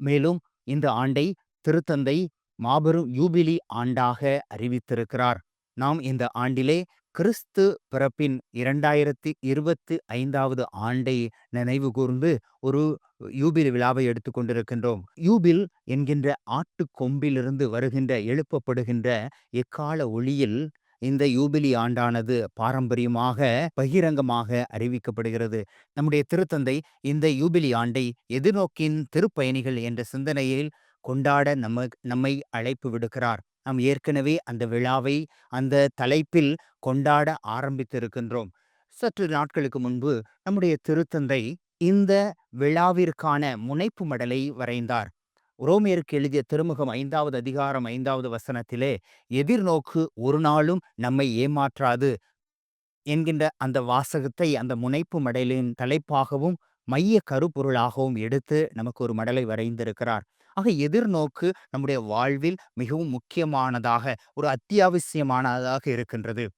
மேலும் இந்த ஆண்டை திருத்தந்தை மாபெரும் யூபிலி ஆண்டாக அறிவித்திருக்கிறார். நாம் இந்த ஆண்டிலே கிறிஸ்து பிறப்பின் இரண்டாயிரத்தி இருபத்தி ஐந்தாவது ஆண்டை நினைவு கூர்ந்து ஒரு யூபில் விழாவை எடுத்துக்கொண்டிருக்கின்றோம் யூபில் என்கின்ற ஆட்டு கொம்பிலிருந்து வருகின்ற எழுப்பப்படுகின்ற எக்கால ஒளியில் இந்த யூபிலி ஆண்டானது பாரம்பரியமாக பகிரங்கமாக அறிவிக்கப்படுகிறது. நம்முடைய திருத்தந்தை இந்த யூபிலி ஆண்டை எதிர்நோக்கின் திருப்பயணிகள் என்ற சிந்தனையில் கொண்டாட நம்ம நம்மை அழைப்பு விடுக்கிறார். நாம் ஏற்கனவே அந்த விழாவை அந்த தலைப்பில் கொண்டாட ஆரம்பித்திருக்கின்றோம். சற்று நாட்களுக்கு முன்பு நம்முடைய திருத்தந்தை இந்த விழாவிற்கான முனைப்பு மடலை வரைந்தார். உரோமியருக்கு எழுதிய திருமுகம் ஐந்தாவது அதிகாரம் ஐந்தாவது வசனத்திலே எதிர்நோக்கு ஒரு நாளும் நம்மை ஏமாற்றாது என்கின்ற அந்த வாசகத்தை அந்த முனைப்பு மடலின் தலைப்பாகவும் மைய கருப்பொருளாகவும் எடுத்து நமக்கு ஒரு மடலை வரைந்திருக்கிறார். ஆக எதிர்நோக்கு நம்முடைய வாழ்வில் மிகவும் முக்கியமானதாக ஒரு அத்தியாவசியமானதாக இருக்கின்றது.